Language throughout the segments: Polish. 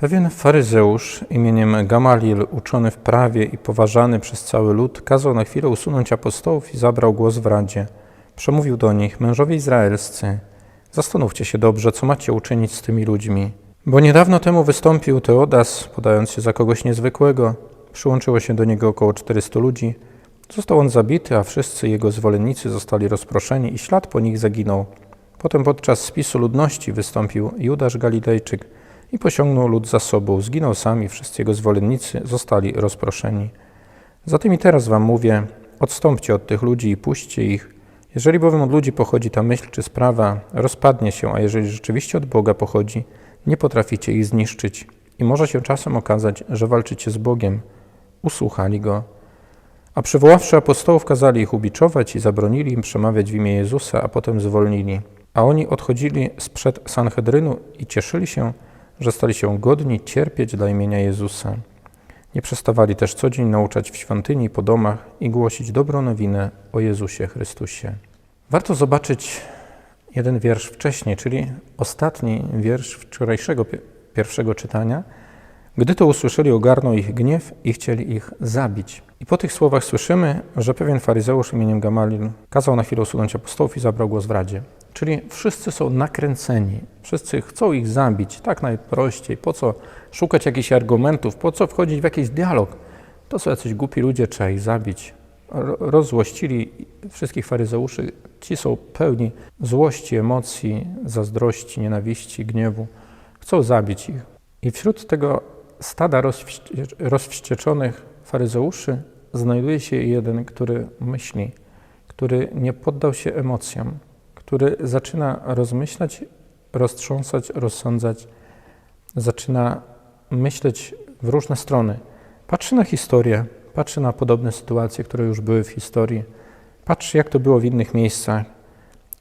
Pewien faryzeusz imieniem Gamaliel, uczony w prawie i poważany przez cały lud, kazał na chwilę usunąć apostołów i zabrał głos w radzie. Przemówił do nich, mężowie izraelscy, zastanówcie się dobrze, co macie uczynić z tymi ludźmi. Bo niedawno temu wystąpił Teodas, podając się za kogoś niezwykłego. Przyłączyło się do niego około 400 ludzi. Został on zabity, a wszyscy jego zwolennicy zostali rozproszeni i ślad po nich zaginął. Potem podczas spisu ludności wystąpił Judasz Galilejczyk i pociągnął lud za sobą. Zginął sam i wszyscy jego zwolennicy zostali rozproszeni. Zatem i teraz wam mówię, odstąpcie od tych ludzi i puśćcie ich. Jeżeli bowiem od ludzi pochodzi ta myśl czy sprawa, rozpadnie się, a jeżeli rzeczywiście od Boga pochodzi, nie potraficie ich zniszczyć i może się czasem okazać, że walczycie z Bogiem. Usłuchali go. A przywoławszy apostołów, kazali ich ubiczować i zabronili im przemawiać w imię Jezusa, a potem zwolnili. A oni odchodzili sprzed Sanhedrynu i cieszyli się, że stali się godni cierpieć dla imienia Jezusa. Nie przestawali też co dzień nauczać w świątyni, po domach i głosić dobrą nowinę o Jezusie Chrystusie. Warto zobaczyć jeden wiersz wcześniej, czyli ostatni wiersz wczorajszego pi- pierwszego czytania. Gdy to usłyszeli, ogarnął ich gniew i chcieli ich zabić. I po tych słowach słyszymy, że pewien faryzeusz imieniem Gamaliel kazał na chwilę usunąć apostołów i zabrał głos w radzie. Czyli wszyscy są nakręceni, wszyscy chcą ich zabić, tak najprościej. Po co szukać jakichś argumentów, po co wchodzić w jakiś dialog? To są jacyś głupi ludzie, trzeba ich zabić. Ro- Rozzłościli wszystkich faryzeuszy. Ci są pełni złości, emocji, zazdrości, nienawiści, gniewu. Chcą zabić ich. I wśród tego stada rozwście- rozwścieczonych faryzeuszy znajduje się jeden, który myśli, który nie poddał się emocjom, który zaczyna rozmyślać, roztrząsać, rozsądzać, zaczyna myśleć w różne strony. Patrzy na historię, patrzy na podobne sytuacje, które już były w historii, patrzy, jak to było w innych miejscach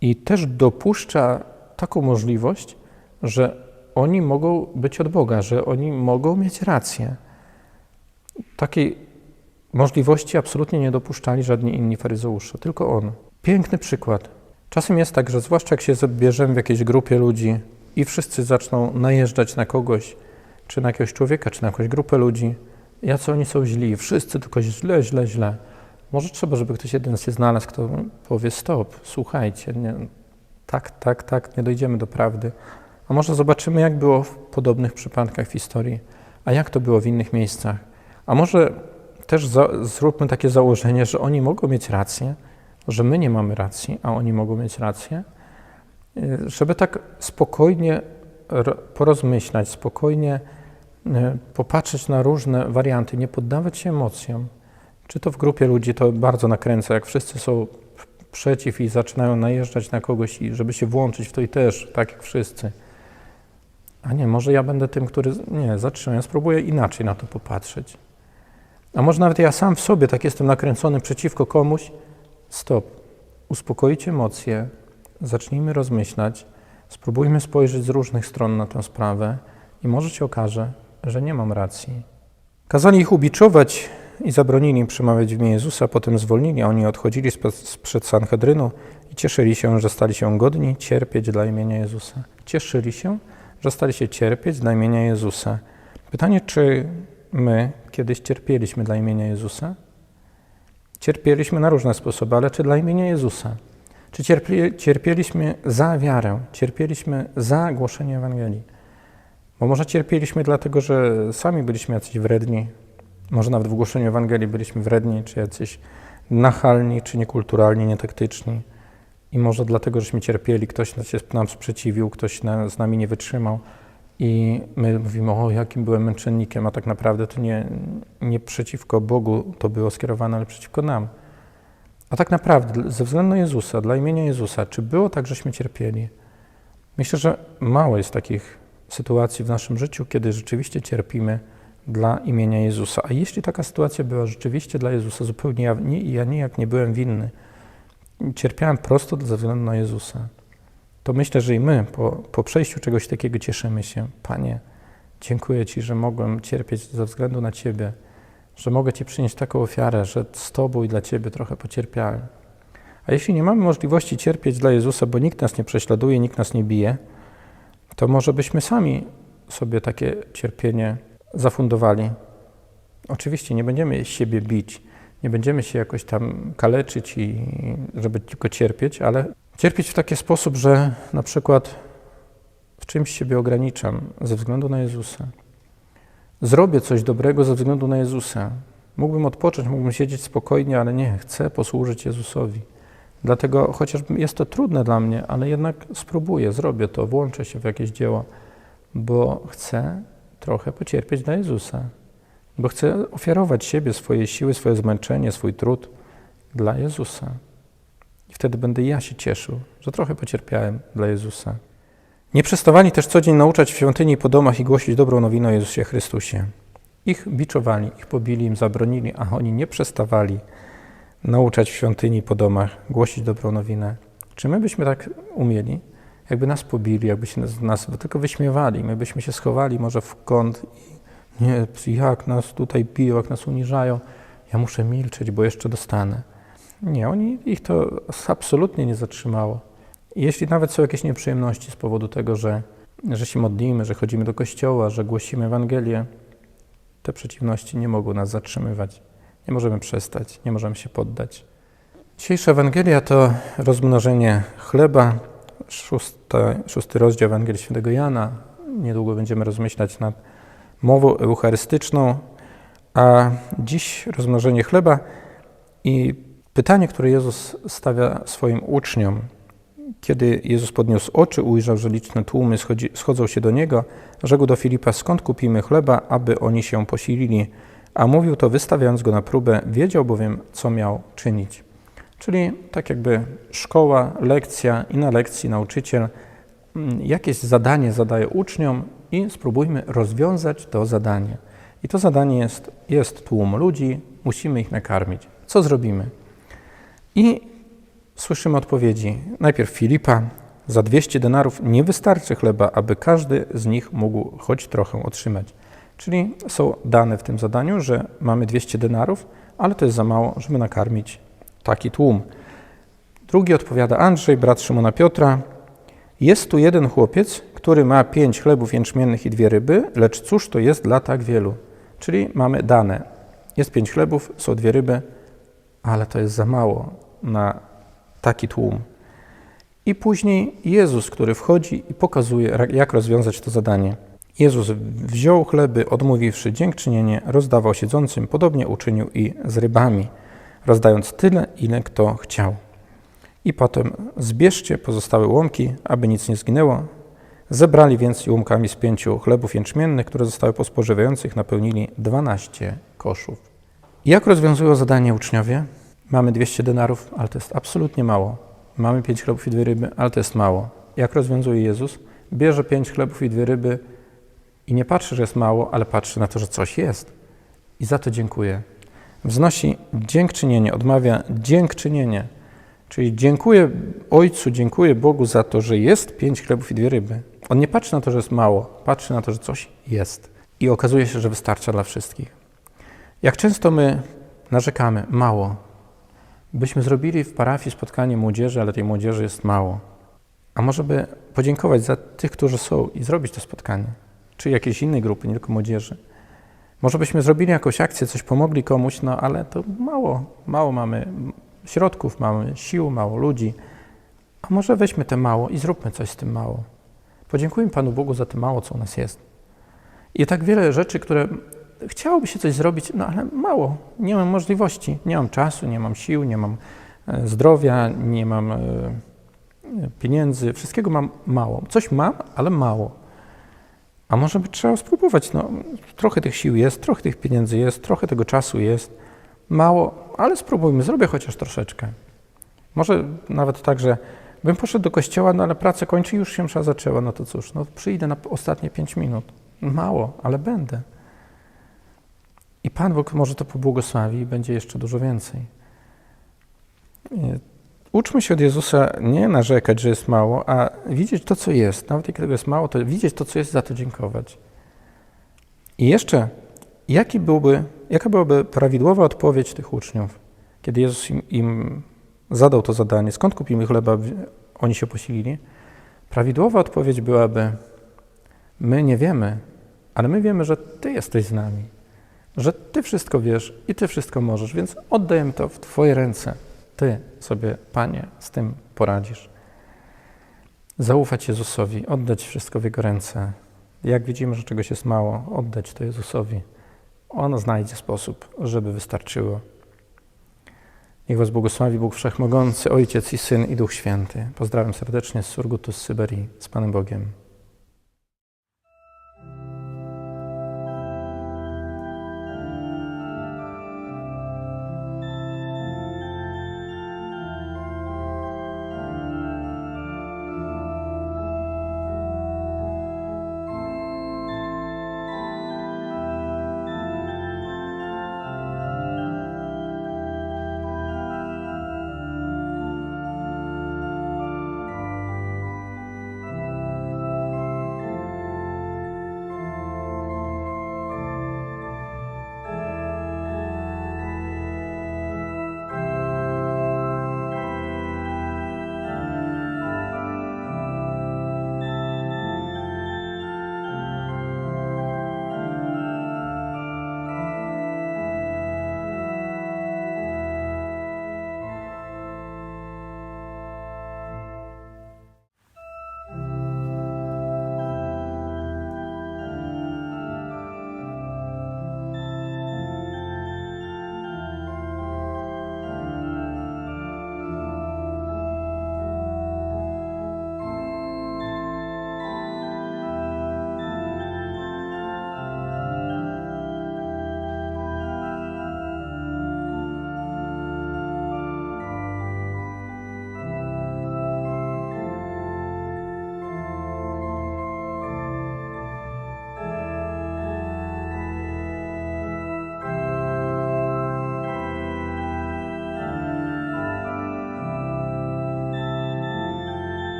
i też dopuszcza taką możliwość, że oni mogą być od Boga, że oni mogą mieć rację. Takiej możliwości absolutnie nie dopuszczali żadni inni faryzeusze, tylko on. Piękny przykład. Czasem jest tak, że zwłaszcza jak się zabierzemy w jakiejś grupie ludzi i wszyscy zaczną najeżdżać na kogoś, czy na jakiegoś człowieka, czy na jakąś grupę ludzi, jacy oni są źli, wszyscy tylko źle, źle, źle. Może trzeba, żeby ktoś jeden się znalazł, kto powie stop, słuchajcie, nie, tak, tak, tak, nie dojdziemy do prawdy. A może zobaczymy, jak było w podobnych przypadkach w historii, a jak to było w innych miejscach. A może też za, zróbmy takie założenie, że oni mogą mieć rację, że my nie mamy racji, a oni mogą mieć rację, Y, żeby tak spokojnie ro- porozmyślać, spokojnie y, popatrzeć na różne warianty, nie poddawać się emocjom. Czy to w grupie ludzi to bardzo nakręca, jak wszyscy są przeciw i zaczynają najeżdżać na kogoś, i żeby się włączyć w to i też, tak jak wszyscy. A nie, może ja będę tym, który. Nie, zatrzymam, ja spróbuję inaczej na to popatrzeć. A może nawet ja sam w sobie tak jestem nakręcony przeciwko komuś. Stop. Uspokoić emocje, zacznijmy rozmyślać, spróbujmy spojrzeć z różnych stron na tę sprawę i może się okaże, że nie mam racji. Kazali ich ubiczować i zabronili im przemawiać w imię Jezusa, potem zwolnili, a oni odchodzili sprzed Sanhedrynu i cieszyli się, że stali się godni cierpieć dla imienia Jezusa. Cieszyli się, że stali się cierpieć dla imienia Jezusa. Pytanie, czy my kiedyś cierpieliśmy dla imienia Jezusa? Cierpieliśmy na różne sposoby, ale czy dla imienia Jezusa? Czy cierpie, cierpieliśmy za wiarę? Cierpieliśmy za głoszenie Ewangelii? Bo może cierpieliśmy dlatego, że sami byliśmy jacyś wredni, może nawet w głoszeniu Ewangelii byliśmy wredni, czy jacyś nachalni, czy niekulturalni, nietaktyczni. I może dlatego, żeśmy cierpieli, ktoś się nam sprzeciwił, ktoś na, z nami nie wytrzymał. I my mówimy, o jakim byłem męczennikiem, a tak naprawdę to nie, nie przeciwko Bogu to było skierowane, ale przeciwko nam. A tak naprawdę, ze względu na Jezusa, dla imienia Jezusa, czy było tak, żeśmy cierpieli? Myślę, że mało jest takich sytuacji w naszym życiu, kiedy rzeczywiście cierpimy dla imienia Jezusa. A jeśli taka sytuacja była rzeczywiście dla Jezusa, zupełnie ja, nie, ja nijak nie byłem winny, cierpiałem prosto ze względu na Jezusa, to myślę, że i my po, po przejściu czegoś takiego cieszymy się. Panie, dziękuję Ci, że mogłem cierpieć ze względu na Ciebie, że mogę Ci przynieść taką ofiarę, że z Tobą i dla Ciebie trochę pocierpiałem. A jeśli nie mamy możliwości cierpieć dla Jezusa, bo nikt nas nie prześladuje, nikt nas nie bije, to może byśmy sami sobie takie cierpienie zafundowali. Oczywiście nie będziemy siebie bić, nie będziemy się jakoś tam kaleczyć i żeby tylko cierpieć, ale cierpieć w taki sposób, że na przykład w czymś siebie ograniczam ze względu na Jezusa. Zrobię coś dobrego ze względu na Jezusa. Mógłbym odpocząć, mógłbym siedzieć spokojnie, ale nie, chcę posłużyć Jezusowi. Dlatego, chociaż jest to trudne dla mnie, ale jednak spróbuję, zrobię to, włączę się w jakieś dzieło, bo chcę trochę pocierpieć dla Jezusa. Bo chcę ofiarować siebie, swoje siły, swoje zmęczenie, swój trud dla Jezusa. Wtedy będę ja się cieszył, że trochę pocierpiałem dla Jezusa. Nie przestawali też co dzień nauczać w świątyni po domach i głosić dobrą nowinę o Jezusie Chrystusie. Ich biczowali, ich pobili, im zabronili, a oni nie przestawali nauczać w świątyni po domach, głosić dobrą nowinę. Czy my byśmy tak umieli? Jakby nas pobili, jakby się nas, nas tylko wyśmiewali, my byśmy się schowali może w kąt i nie, jak nas tutaj biją, jak nas uniżają, ja muszę milczeć, bo jeszcze dostanę. Nie, oni, ich to absolutnie nie zatrzymało. Jeśli nawet są jakieś nieprzyjemności z powodu tego, że, że się modlimy, że chodzimy do kościoła, że głosimy Ewangelię, te przeciwności nie mogą nas zatrzymywać. Nie możemy przestać, nie możemy się poddać. Dzisiejsza Ewangelia to rozmnożenie chleba, szósty, szósty rozdział Ewangelii Świętego Jana. Niedługo będziemy rozmyślać nad mową eucharystyczną, a dziś rozmnożenie chleba i pytanie, które Jezus stawia swoim uczniom, kiedy Jezus podniósł oczy, ujrzał, że liczne tłumy schodzi, schodzą się do Niego, rzekł do Filipa, skąd kupimy chleba, aby oni się posilili? A mówił to wystawiając go na próbę, wiedział bowiem, co miał czynić. Czyli tak jakby szkoła, lekcja i na lekcji nauczyciel mm, jakieś zadanie zadaje uczniom i spróbujmy rozwiązać to zadanie. I to zadanie jest, jest tłum ludzi, musimy ich nakarmić. Co zrobimy? I słyszymy odpowiedzi. Najpierw Filipa, za 200 denarów nie wystarczy chleba, aby każdy z nich mógł choć trochę otrzymać. Czyli są dane w tym zadaniu, że mamy 200 denarów, ale to jest za mało, żeby nakarmić taki tłum. Drugi odpowiada Andrzej, brat Szymona Piotra. Jest tu jeden chłopiec, który ma pięć chlebów jęczmiennych i dwie ryby, lecz cóż to jest dla tak wielu? Czyli mamy dane. Jest pięć chlebów, są dwie ryby, ale to jest za mało na taki tłum. I później Jezus, który wchodzi i pokazuje, jak rozwiązać to zadanie. Jezus wziął chleby, odmówiwszy dziękczynienie, rozdawał siedzącym, podobnie uczynił i z rybami, rozdając tyle, ile kto chciał. I potem zbierzcie pozostałe łomki, aby nic nie zginęło. Zebrali więc łomkami z pięciu chlebów jęczmiennych, które zostały po spożywających, napełnili dwanaście koszów. Jak rozwiązują zadanie uczniowie? Mamy 200 denarów, ale to jest absolutnie mało. Mamy pięć chlebów i dwie ryby, ale to jest mało. Jak rozwiązuje Jezus? Bierze pięć chlebów i dwie ryby i nie patrzy, że jest mało, ale patrzy na to, że coś jest. I za to dziękuję. Wznosi dziękczynienie, odmawia dziękczynienie. Czyli dziękuję Ojcu, dziękuję Bogu za to, że jest pięć chlebów i dwie ryby. On nie patrzy na to, że jest mało, patrzy na to, że coś jest. I okazuje się, że wystarcza dla wszystkich. Jak często my narzekamy, mało. Byśmy zrobili w parafii spotkanie młodzieży, ale tej młodzieży jest mało. A może by podziękować za tych, którzy są i zrobić to spotkanie? Czy jakiejś innej grupy, nie tylko młodzieży. Może byśmy zrobili jakąś akcję, coś pomogli komuś, no ale to mało, mało mamy środków, mamy sił, mało ludzi. A może weźmy te mało i zróbmy coś z tym mało. Podziękujmy Panu Bogu za to mało, co u nas jest. I tak wiele rzeczy, które chciałoby się coś zrobić, no ale mało. Nie mam możliwości, nie mam czasu, nie mam sił, nie mam e, zdrowia, nie mam e, pieniędzy, wszystkiego mam mało. Coś mam, ale mało. A może by trzeba spróbować, no trochę tych sił jest, trochę tych pieniędzy jest, trochę tego czasu jest, mało, ale spróbujmy, zrobię chociaż troszeczkę. Może nawet tak, że bym poszedł do kościoła, no ale pracę kończy, już się msza zaczęła, no to cóż, no przyjdę na ostatnie pięć minut. Mało, ale będę. I Pan Bóg może to pobłogosławi i będzie jeszcze dużo więcej. Uczmy się od Jezusa nie narzekać, że jest mało, a widzieć to, co jest. Nawet tego jest mało, to widzieć to, co jest, za to dziękować. I jeszcze, jaki byłby, jaka byłaby prawidłowa odpowiedź tych uczniów, kiedy Jezus im, im zadał to zadanie, skąd kupimy chleba, oni się posilili? Prawidłowa odpowiedź byłaby, My nie wiemy, ale my wiemy, że Ty jesteś z nami, że Ty wszystko wiesz i Ty wszystko możesz, więc oddajemy to w Twoje ręce. Ty sobie, Panie, z tym poradzisz. Zaufać Jezusowi, oddać wszystko w Jego ręce. Jak widzimy, że czegoś jest mało, oddać to Jezusowi. On znajdzie sposób, żeby wystarczyło. Niech Was błogosławi Bóg Wszechmogący, Ojciec i Syn i Duch Święty. Pozdrawiam serdecznie z Surgutu z Syberii, z Panem Bogiem.